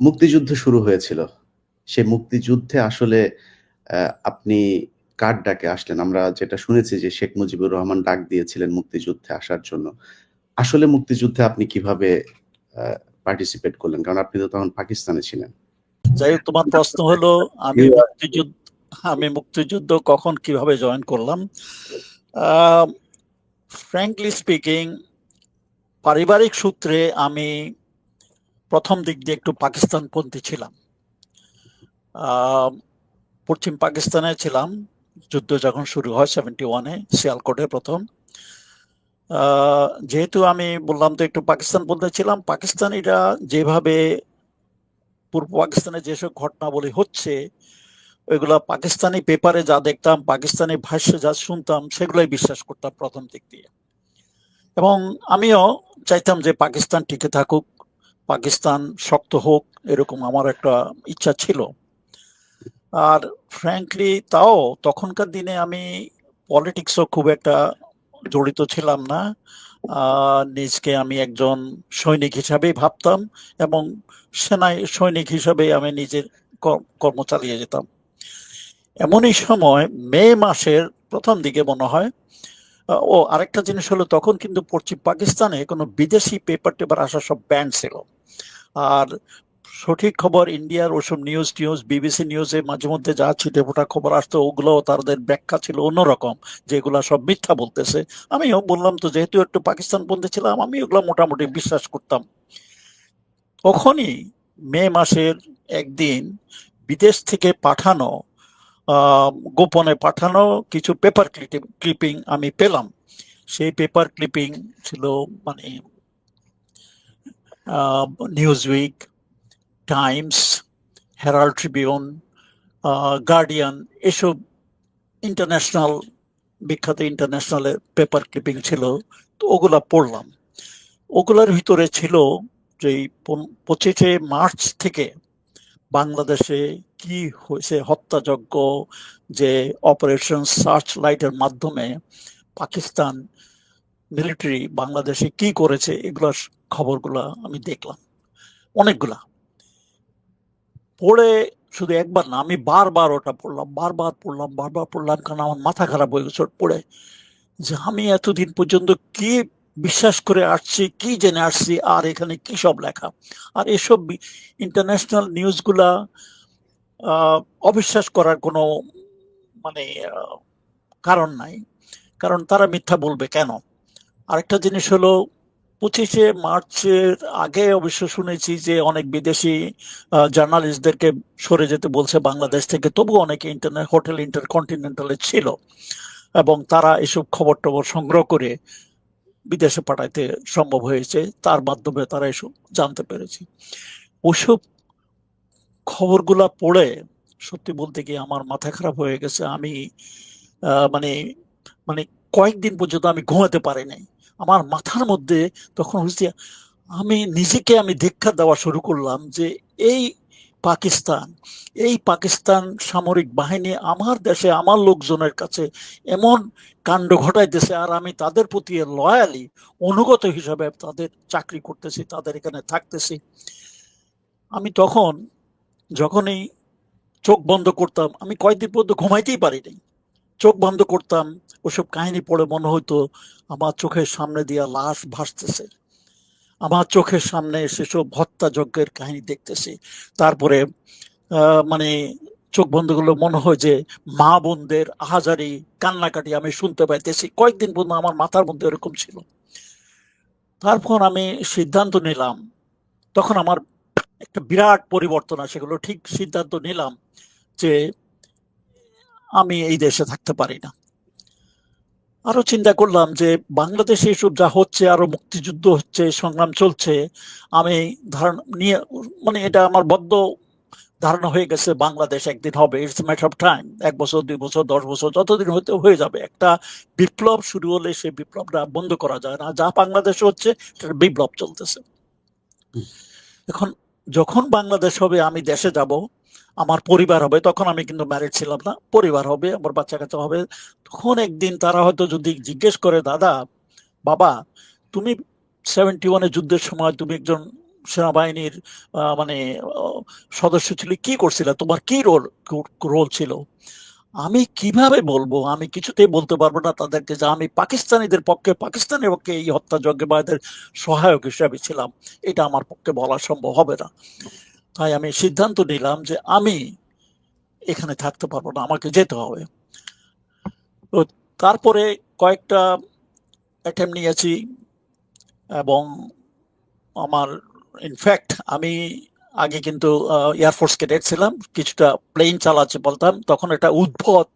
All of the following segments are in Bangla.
মুক্তিযুদ্ধ শুরু হয়েছিল। সে মুক্তিযুদ্ধে আসলে আপনি কার ডাকে আসলেন? আমরা যেটা শুনেছি যে শেখ মুজিবুর রহমান ডাক দিয়েছিলেন মুক্তিযুদ্ধে আসার জন্য। আসলে মুক্তিযুদ্ধে আপনি কীভাবে পার্টিসিপেট করলেন? কারণ আপনি তো তখন পাকিস্তানে ছিলেন। যাই হোক তোমার প্রশ্ন হলো আমি মুক্তিযুদ্ধ আমি মুক্তিযুদ্ধ কখন কীভাবে জয়েন করলাম? ফ্র্যাঙ্কলি স্পিকিং পারিবারিক সূত্রে আমি ১ম দিক দিয়ে একটু পাকিস্তানপন্থী ছিলাম। পশ্চিম পাকিস্তানে ছিলাম। যুদ্ধ যখন শুরু হয় সেভেন্টি ওয়ানে সিয়ালকোটে প্রথম যেহেতু আমি বললাম তো একটু পাকিস্তানপন্থী ছিলাম। পাকিস্তানিরা যেভাবে পূর্ব পাকিস্তানে যেসব ঘটনাবলী হচ্ছে, ওইগুলা পাকিস্তানি পেপারে যা দেখতাম, পাকিস্তানি ভাষ্যে যা শুনতাম, সেগুলোই বিশ্বাস করতাম প্রথম দিক দিয়ে। এবং আমিও চাইতাম যে পাকিস্তান টিকে থাকুক, পাকিস্তান শক্ত হোক, এরকম আমার একটা ইচ্ছা ছিল। আর ফ্র্যাঙ্কলি তাও তখনকার দিনে আমি পলিটিক্সও খুব একটা জড়িত ছিলাম না। নিজকে আমি একজন সৈনিক হিসাবেই ভাবতাম এবং সেনায় সৈনিক হিসাবেই আমি নিজের কর্ম চালিয়ে যেতাম। এমনই সময় মে মাসের প্রথম দিকে মনে হয় ও আরেকটা জিনিস হলো তখন কিন্তু পশ্চিম পাকিস্তানে কোনো বিদেশি পেপার-টেপার আসা সব ব্যান ছিল। আর সঠিক খবর ইন্ডিয়ার ওসব নিউজ-টিউজ, বিবিসি নিউজে মাঝে মধ্যে যা ছিটেফোঁটা খবর আসতো ওগুলোও তাদের ব্যাখ্যা ছিল অন্যরকম। যে এগুলা সব মিথ্যা বলতেছে। আমিও বললাম তো যেহেতু একটু পাকিস্তানপন্থী ছিলাম আমি ওগুলো মোটামুটি বিশ্বাস করতাম। তখনই মে মাসের একদিন বিদেশ থেকে পাঠানো গোপনে পাঠানো কিছু পেপার ক্লিপিং আমি পেলাম। সেই পেপার ক্লিপিং ছিল মানে Newsweek Times, Herald Tribune, Guardian এসব ইন্টারন্যাশনাল বিখ্যাত ইন্টারন্যাশনালের পেপার ক্লিপিং ছিল। তো ওগুলা পড়লাম। ওগুলার ভিতরে ছিল যে পঁচিশে মার্চ থেকে বাংলাদেশে কি হয়েছে হত্যাযজ্ঞ যে অপারেশন সার্চ লাইটের মাধ্যমে পাকিস্তান মিলিটারি বাংলাদেশে কি করেছে এগুলার খবরগুলা আমি দেখলাম। অনেকগুলা। পড়ে শুধু একবার না আমি বারবার ওটা পড়লাম, বারবার পড়লাম, বারবার পড়লাম কারণ আমার মাথা খারাপ হয়ে গেছে পড়ে। যে আমি এতদিন পর্যন্ত কি বিশ্বাস করে আসছি, কি জেনে আসছি আর এখানে কি সব লেখা। আর এসব ইন্টারন্যাশনাল নিউজগুলা অবিশ্বাস করার কোনো মানে কারণ নাই। কারণ তারা মিথ্যা বলবে কেন? আরেকটা জিনিস হলো ২৫শে মার্চের আগে অবশ্য শুনেছি যে অনেক বিদেশি জার্নালিস্টদেরকে সরে যেতে বলছে বাংলাদেশ থেকে। তবুও অনেকে ইন্টারনেট হোটেল ইন্টারকন্টিনেন্টাল ছিল। এবং তারা এসব খবর-টবর সংগ্রহ করে বিদেশে পাঠাইতে সম্ভব হয়েছে। তার মাধ্যমে তারা এসব জানতে পেরেছি ওসব খবরগুলা পড়ে সত্যি বলতে কি আমার মাথা খারাপ হয়ে গেছে। আমি মানে মানে কয়েকদিন পর্যন্ত আমি ঘুমাতে পারি নাই। আমার মাথার মধ্যে তখন হচ্ছে আমি নিজেকে আমি ধিক্ষার দেওয়া শুরু করলাম যে এই পাকিস্তান, এই পাকিস্তান সামরিক বাহিনী আমার দেশে আমার লোকজনের কাছে এমন কাণ্ড ঘটাইতেছে আর আমি তাদের প্রতি লয়ালি অনুগত হিসাবে তাদের চাকরি করতেছি, তাদের এখানে থাকতেছি। আমি তখন যখনই চোখ বন্ধ করতাম, আমি কয়েকদিন পর্যন্ত ঘুমাইতেই পারিনি চোখ বন্ধ করতাম, ওসব কাহিনী পড়ে মনে হইতো আমার চোখের সামনে দিয়া লাশ ভাসতেছে। আমার চোখের সামনে সেসব হত্যাযজ্ঞের কাহিনী দেখতেছি। তারপরে মানে চোখ বন্ধ করলে মনে হয় যে মা-বোনদের আহাজারি, কান্নাকাটি আমি শুনতে পাইতেছি। কয়েকদিন পর্যন্ত আমার মাথার মধ্যে এরকম ছিল। তারপর আমি সিদ্ধান্ত নিলাম। তখন আমার একটা বিরাট পরিবর্তন আসে গেল। ঠিক সিদ্ধান্ত নিলাম যে আমি এই দেশে থাকতে পারি না। আরও চিন্তা করলাম যে বাংলাদেশে এসব যা হচ্ছে আরও মুক্তিযুদ্ধ হচ্ছে, সংগ্রাম চলছে। আমি ধারণা নিয়ে মানে এটা আমার বদ্ধ ধারণা হয়ে গেছে বাংলাদেশ একদিন হবে। ইটস matter of time ১ বছর, দুই বছর, ১০ বছর যতদিন হতে হয়ে যাবে। একটা বিপ্লব শুরু হলে সেই বিপ্লবটা বন্ধ করা যায় না। যা বাংলাদেশে হচ্ছে বিপ্লব চলতেছে। এখন যখন বাংলাদেশ হবে আমি দেশে যাব, আমার পরিবার হবে তখন আমি কিন্তু ম্যারেজ ছিলাম না। পরিবার হবে, আমার বাচ্চা-কাচ্চা হবে। তখন একদিন তারা হয়তো যদি জিজ্ঞেস করে, "দাদা, বাবা তুমি সেভেন্টি ওয়ানে যুদ্ধের সময় তুমি একজন সেনাবাহিনীর মানে সদস্য ছিল কি করছিলে তোমার কি রোল রোল ছিল আমি কীভাবে বলব? আমি কিছুতেই বলতে পারব না তাদেরকে যে আমি পাকিস্তানিদের পক্ষে পাকিস্তানের পক্ষে এই হত্যাযজ্ঞে বা এদের সহায়ক হিসাবে ছিলাম। এটা আমার পক্ষে বলা সম্ভব হবে না। তাই আমি সিদ্ধান্ত নিলাম যে আমি এখানে থাকতে পারব না, আমাকে যেতে হবে। তো তারপরে কয়েকটা অ্যাটেম্প নিয়েছি এবং আমার ইনফ্যাক্ট আমি আগে কিন্তু এয়ারফোর্স ক্যাডেট ছিলাম কিছুটা প্লেন চালাচ্ছে বলতাম, তখন একটা উদ্ভট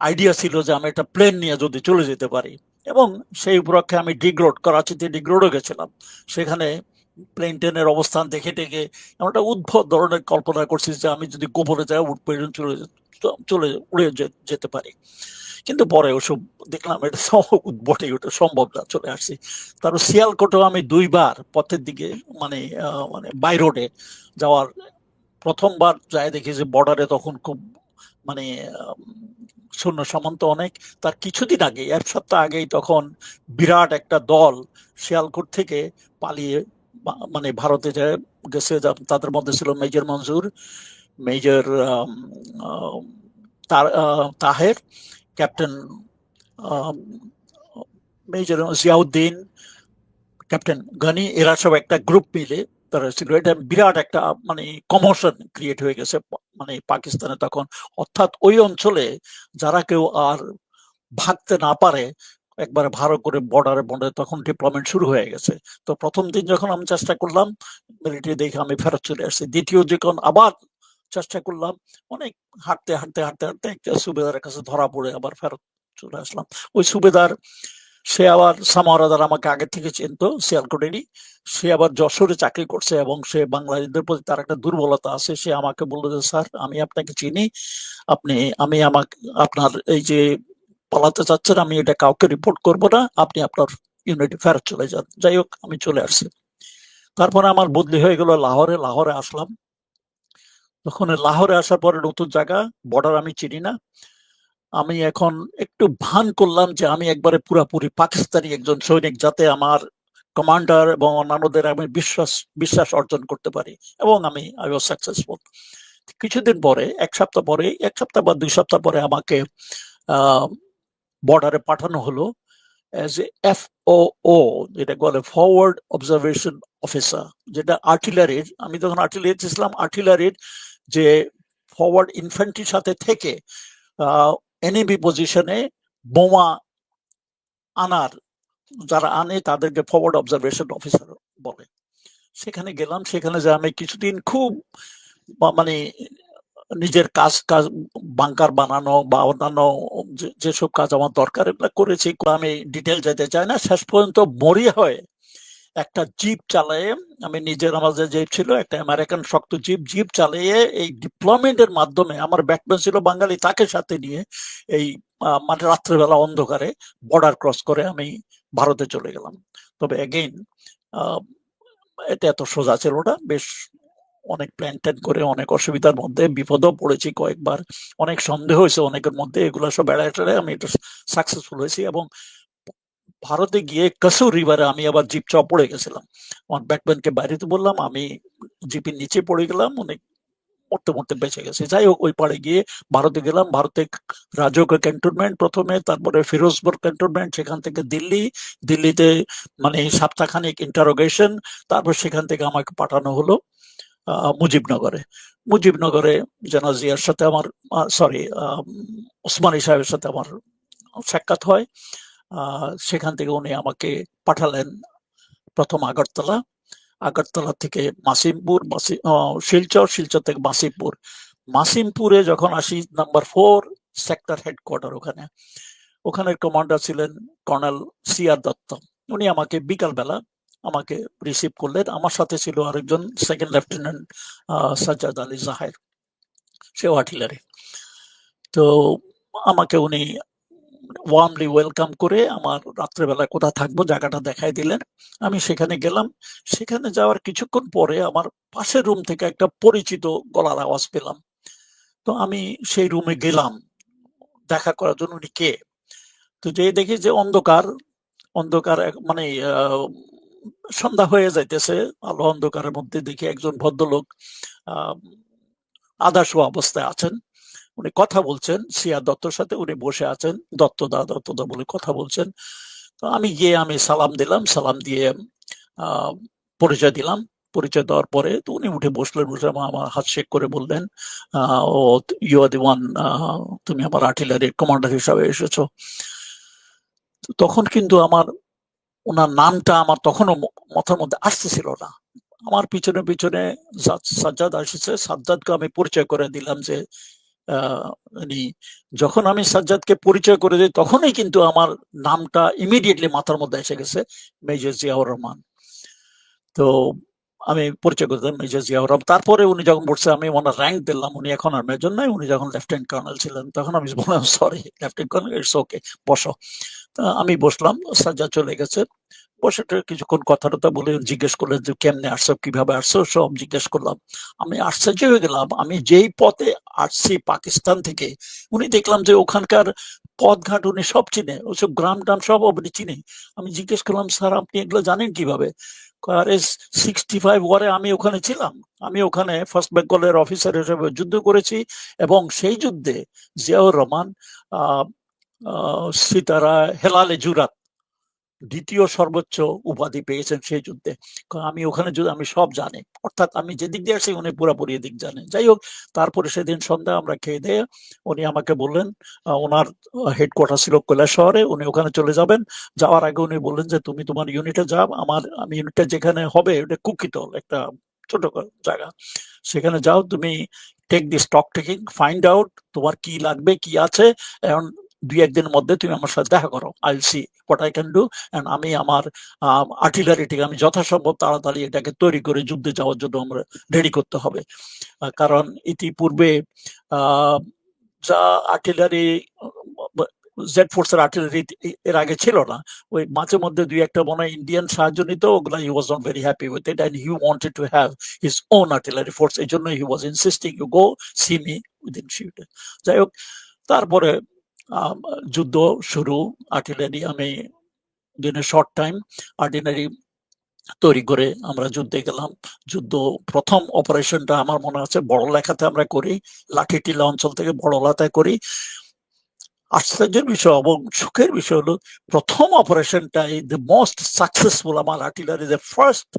আইডিয়া ছিল যে আমি একটা প্লেন নিয়ে যদি চলে যেতে পারি। এবং সেই উপলক্ষে আমি ডিগ্রোড করাচিতে ডিগ্রোডও গেছিলাম। সেখানে প্লেন টেনের অবস্থান দেখে টেকে এমন একটা উদ্ভট ধরনের কল্পনা করছি যে আমি যদি গোপনে যাই, উঠ পর্যন্ত চলে চলে, উড়ে যেতে পারি। কিন্তু পরে ওসব দেখলাম, এটা সব উদ্ভটে ওটা সম্ভব না, চলে আসছি। তারপর শিয়ালকোটেও আমি দুইবার পথের দিকে মানে মানে বাই রোডে যাওয়ার, প্রথমবার যাই দেখি যে বর্ডারে তখন খুব মানে সৈন্য সামন্ত অনেক। তার কিছুদিন আগে, এক সপ্তাহ আগেই তখন বিরাট একটা দল শিয়ালকোট থেকে পালিয়ে মানে ভারতে গেছে তাদের মধ্যে ছিল মেজর মঞ্জুর মেজর তাহের আম, মেজর জিয়াউদ্দিন ক্যাপ্টেন গনি এরা সব একটা গ্রুপ মিলে তারা বিরাট একটা মানে কমোশন ক্রিয়েট হয়ে গেছে মানে পাকিস্তানে তখন। অর্থাৎ ওই অঞ্চলে যারা কেউ আর ভাগতে না পারে একবারে ভালো করে বর্ডারে বর্ডারে তখন ডিপ্লয়মেন্ট শুরু হয়ে গেছে। তো প্রথম দিন যখন আমি চেষ্টা করলাম মিলিটারি দেখে আমি ফেরত চলে আসছি। দ্বিতীয় যখন আবার চেষ্টা করলাম। অনেক হাঁটতে হাঁটতে হাঁটতে হাঁটতে একটা সুবেদারের কাছে ধরা পড়ে আবার ফেরত চলে আসলাম। ওই সুবেদার, সে আবার সামারাদার আমাকে আগে থেকে চিনতো শিয়ালকোটেরই সে আবার যশোরে চাকরি করছে এবং সে বাংলাদেশদের প্রতি তার একটা দুর্বলতা আছে। সে আমাকে বলল যে, স্যার, আমি আপনাকে চিনি। আপনি, আমি আমাকে, আপনার এই যে পালাতে চাচ্ছেন, আমি এটা কাউকে রিপোর্ট করব না। আপনি আপনার ইউনিটে ফেরত চলে যান। যাই হোক, আমি চলে আসছি। তারপরে আমার বদলি হয়ে গেল লাহোরে। লাহোরে আসলাম। তখন লাহোরে আসার পরে নতুন জায়গা বর্ডার আমি চিনি না। আমি এখন একটু ভান করলাম যে আমি একবারে পুরাপুরি পাকিস্তানি একজন সৈনিক যাতে আমার কমান্ডার এবং অন্যান্যদের আমি বিশ্বাস বিশ্বাস অর্জন করতে পারি এবং আমি আই ওয়াজ সাকসেসফুল কিছুদিন পরে, এক সপ্তাহ পরে, এক সপ্তাহ বা দুই সপ্তাহ পরে আমাকে বর্ডারে পাঠানো হলো অ্যাজ এ এফ ও ও যেটা বলে ফরওয়ার্ড অবজারভেশন অফিসার যেটা আর্টিলারির আমি তখন আর্টিলারি ছিলাম আর্টিলারির যে ফরওয়ার্ড ইনফ্যান্ট্রির সাথে থেকে এনিমি পজিশনে বোমা আনার, যারা আনে তাদেরকে ফরওয়ার্ড অবজারভেশন অফিসার বলে। সেখানে গেলাম, সেখানে যে আমি কিছুদিন খুব মানে নিজের কাজ কাজ বাংকার বানানো বা অন্যান্য যেসব কাজ আমার দরকার এগুলো করেছি আমি ডিটেল যেতে চাই না। শেষ পর্যন্ত মরি হয়ে একটা জিপ চালিয়ে, আমি নিজের আমাদের জিপ ছিল, একটা আমেরিকান শক্ত জিপ জিপ চালিয়ে এই ডিপ্লয়মেন্টের মাধ্যমে আমার ব্যাটম্যান ছিল বাঙালি, তাকে সাথে নিয়ে এই মানে রাত্রেবেলা অন্ধকারে বর্ডার ক্রস করে আমি ভারতে চলে গেলাম। তবে এগেইন এটা এত সোজা ছিল না, বেশ অনেক প্ল্যান ট্যান করে, অনেক অসুবিধার মধ্যে, বিপদও পড়েছি কয়েকবার, অনেক সন্দেহ হয়েছে অনেকের মধ্যে, এগুলো সব বেড়ায় আমি এটা সাকসেসফুল হয়েছি এবং ভারতে গিয়ে কাসুর রিভারে আমি আবার জিপ চাপ পড়ে গেছিলাম। আমার ব্যাটম্যানকে বাইরেতে বললাম, আমি জিপের নিচে পড়ে গেলাম অনেক মরতে মরতে বেঁচে গেছে। যাই হোক, ওই পাড়ে গিয়ে ভারতে গেলাম। ভারতে রাজক ক্যান্টনমেন্ট প্রথমে, তারপরে ফিরোজপুর ক্যান্টনমেন্ট, সেখান থেকে দিল্লি। দিল্লিতে মানে সপ্তাহখানিক ইন্টারোগেশন তারপর সেখান থেকে আমাকে পাঠানো হলো মুজিবনগরে। মুজিবনগরে জানাজিয়ার সাথে আমার সরি ওসমানী সাহেবের সাথে আমার সাক্ষাৎ হয়। সেখান থেকে উনি আমাকে পাঠালেন প্রথম আগরতলা। আগরতলা থেকে মাসিমপুর শিলচর শিলচর থেকে মাসিমপুর। মাসিমপুরে যখন আসি, নাম্বার ফোর, সেক্টর হেডকোয়ার্টার ওখানে। ওখানের কমান্ডার ছিলেন কর্নেল সিআর দত্ত। উনি আমাকে বিকালবেলা আমাকে রিসিভ করলেন। আমার সাথে ছিল আরেকজন সেকেন্ড লেফটেন্যান্ট সাজ্জাদ আলী জাহের। সেও আর্টিলারি। তো আমাকে উনি ওয়ার্মলি ওয়েলকাম করে আমার রাত্রেবেলা কোথা থাকব জায়গাটা দেখাই দিলেন। আমি সেখানে গেলাম। সেখানে যাওয়ার কিছুক্ষণ পরে আমার পাশের রুম থেকে একটা পরিচিত গলার আওয়াজ পেলাম। তো আমি সেই রুমে গেলাম। দেখা করার জন্য উনি কে? তো যে দেখি যে অন্ধকার। অন্ধকার মানে সন্ধ্যা হয়ে যাইতেছে। আলো অন্ধকারের মধ্যে দেখি একজন ভদ্রলোক, আহ শোয়া অবস্থায় আছেন। উনি কথা বলছেন সিয়া দত্তর সাথে উনি বসে আছেন দত্তদা দত্তদা বলে কথা বলছেন। তো আমি গিয়ে আমি সালাম দিলাম, সালাম দিয়ে পরিচয় দিলাম। পরিচয় দেওয়ার পরে তো উনি উঠে বসলেন, বসে আমার হাত শেক করে বললেন ও ইউ আর দি ওয়ান তুমি আমার আর্টিলারির কমান্ডার হিসাবে এসেছ। তখন কিন্তু আমার ওনার নামটা আমার তখনও মাথার মধ্যে আসতেছিল না। আমার পিছনে পিছনে সাজ্জাদ আসছে, সাজ্জাদকে আমি পরিচয় করে দিলাম যে যখন আমি সাজ্জাদকে পরিচয় করে দিই, তখনই কিন্তু আমার নামটা ইমিডিয়েটলি মাথার মধ্যে এসে গেছে, মেজর জিয়াউর রহমান। তো আমি পরিচয় করে দিলাম মেজর জিয়াউর রহমান। তারপরে উনি যখন বলছে, আমি ওনার র্যাঙ্ক দিলাম, উনি এখন আর মেজর নাই উনি যখন লেফটেন্যান্ট কর্নেল ছিলেন, তখন আমি বললাম sorry lieutenant colonel it's okay বসো। আমি বসলাম, সাজ্জাদ চলে গেছে। বসে কিছুক্ষণ কথা টথা বলে জিজ্ঞেস করলেন যে, কেমনে আসছো? কীভাবে আসছো? সব জিজ্ঞেস করলাম। আমি আশ্চর্য হয়ে গেলাম। আমি যেই পথে আসছি পাকিস্তান থেকে, উনি দেখলাম যে ওখানকার পথঘাট উনি সব চিনে। ওসব গ্রাম টাম সব উনি চিনে। আমি জিজ্ঞেস করলাম, স্যার, আপনি এগুলো জানেন কীভাবে? আরে সিক্সটি ফাইভ ওয়ারে আমি ওখানে ছিলাম। আমি ওখানে ফার্স্ট বেঙ্গলের অফিসার হিসেবে যুদ্ধ করেছি এবং সেই যুদ্ধে জিয়াউর রহমান সিতারা হেলালে জুরাত দ্বিতীয় সর্বোচ্চ উপাধি পেয়েছেন সেই যুদ্ধে। কারণ আমি ওখানে যদি আমি সব জানি। অর্থাৎ আমি যেদিক দিয়ে আসি, উনি পুরোপুরি এদিক জানে। যাই হোক, তারপরে সেদিন সন্ধ্যা আমরা খেয়ে দিয়ে উনি আমাকে বললেন ওনার হেডকোয়ার্টার ছিল কৈলাস শহরে, উনি ওখানে চলে যাবেন। যাওয়ার আগে উনি বললেন যে, তুমি তোমার ইউনিটে যাও। আমার, আমি ইউনিটটা যেখানে হবে, ওটা কুকিতল একটা ছোট জায়গা। সেখানে যাও, তুমি take the stock taking find out তোমার কি লাগবে, কি আছে এখন দুই একদিনের মধ্যে তুমি আমার সাথে দেখা করো। I see what I can do and আমি আমার আর্টিলারিটিকে আমি যথাসম্ভব তাড়াতাড়ি এটাকে তৈরি করে যুদ্ধে যাওয়ার জন্য আমরা রেডি করতে হবে। কারণ ইতিপূর্বে যা আর্টিলারি জেড ফোর্সের আর্টিলারি এর আগে ছিল না, ওই মাঝে মধ্যে দুই একটা মনে হয় ইন্ডিয়ান সাহায্য নিত ওগুলা he was not very happy with it and he wanted to have his own artillery force এই জন্য he was insisting you go see me within short যাই হোক, তারপরে যুদ্ধ শুরু। আর্টিলারি আমি দিনে শর্ট টাইম আর্টিলারি তৈরি করে আমরা যুদ্ধে গেলাম। যুদ্ধ প্রথম অপারেশনটা আমার মনে আছে বড় লেখাতে আমরা করি, লাঠিটিলা অঞ্চল থেকে বড়লাতায় করি। আশ্চর্যের বিষয় এবং সুখের বিষয় হলো, প্রথম অপারেশনটাই দ্য মোস্ট সাকসেসফুল আমার artillery the first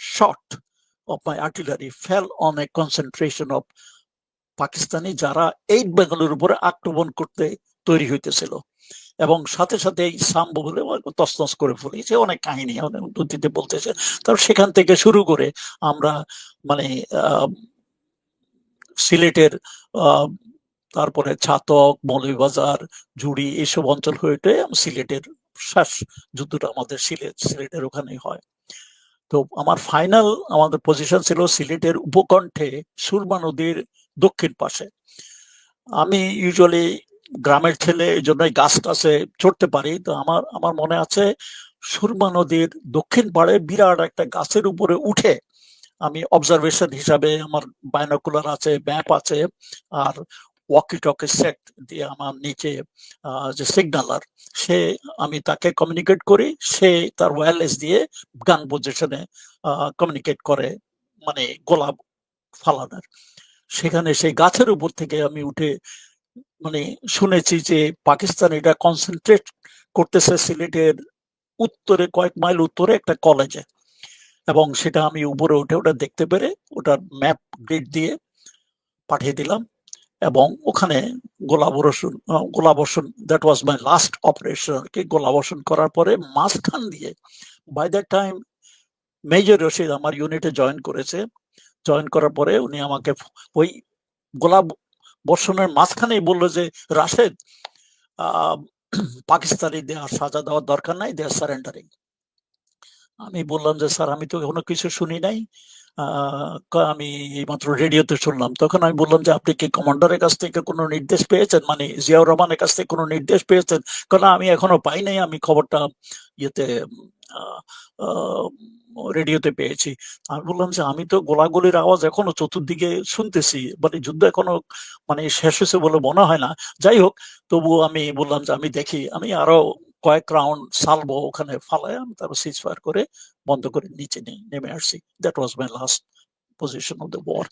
shot of my artillery fell on a concentration of Pakistani যারা এইট বেঙ্গলের উপরে আক্রমণ করতে তৈরি হইতেছিল এবং সাথে সাথে এই সাম্ব বলে তসনস করে ফেলেছে, অনেক কাহিনী অনেক উদ্ধৃতিতে বলতেছে। তারপর সেখান থেকে শুরু করে আমরা মানে সিলেটের তারপরে ছাতক, মৌলভীবাজার জুড়ি এইসব অঞ্চল হয়ে উঠে সিলেটের শেষ যুদ্ধটা আমাদের সিলেট, সিলেটের ওখানেই হয়। তো আমার ফাইনাল আমাদের পজিশন ছিল সিলেটের উপকণ্ঠে সুরমা নদীর দক্ষিণ পাশে। আমি ইউজুয়ালি গ্রামের ছেলে এই জন্যই গাছ টাছে চড়তে পারি। তো আমার আমার মনে আছে, সুরমা নদীর দক্ষিণ পাড়ে বিরাট একটা গাছের উপরে উঠে আমি অবজারভেশন হিসাবে আমার বায়নোকুলার আছে ম্যাপ আছে, আর ওয়াকি টকি সেট দিয়ে আমার নিচে যে সিগনালার সে আমি তাকে কমিউনিকেট করি। সে তার ওয়্যারলেস দিয়ে গান পজিশনে কমিউনিকেট করে মানে গোলাপ ফালানোর। সেখানে সেই গাছের উপর থেকে আমি উঠে মানে শুনেছি যে পাকিস্তান এটা কনসেন্ট্রেট করতেছে সিলেটের উত্তরে কয়েক মাইল উত্তরে একটা কলেজে এবং সেটা আমি উপরে উঠে ওটা দেখতে পেরে ওটার ম্যাপ গ্রিড দিয়ে পাঠিয়ে দিলাম এবং ওখানে গোলাবর্ষণ গোলাবর্ষণ that was my last operation আর কি। গোলাবর্ষণ করার পরে মাঝখান দিয়ে by that time major Rashid আমার ইউনিটে জয়েন করেছে। জয়েন করার পরে উনি আমাকে ওই গোলাপ বর্ষণের মাঝখানেই বলল যে, রাশেদ পাকিস্তানি দেওয়ার সাজা দেওয়ার দরকার নাই দে সারেন্ডারিং আমি বললাম যে, স্যার, আমি তো কোনো কিছু শুনি নাই। আমি এইমাত্র রেডিওতে শুনলাম। তখন আমি বললাম যে, আপনি কি কমান্ডারের কাছ থেকে কোনো নির্দেশ পেয়েছেন? মানে জিয়াউর রহমানের কাছ থেকে কোনো নির্দেশ পেয়েছেন? কারণ আমি এখনও পাই নাই। আমি খবরটা ইয়েতে রেডিওতে পেয়েছি। আমি বললাম যে, আমি তো গোলাগুলির আওয়াজ এখনও চতুর্দিকে শুনতেছি মানে যুদ্ধ এখনও মানে শেষ হয়েছে বলে মনে হয় না। যাই হোক, তবুও আমি বললাম যে, আমি দেখি, আমি আরও কয়েক রাউন্ড সালবো ওখানে ফালায়, আমি তারপর সিজ ফায়ার করে বন্ধ করে নিচে নেই, নেমে আসছি। That was my last position of the war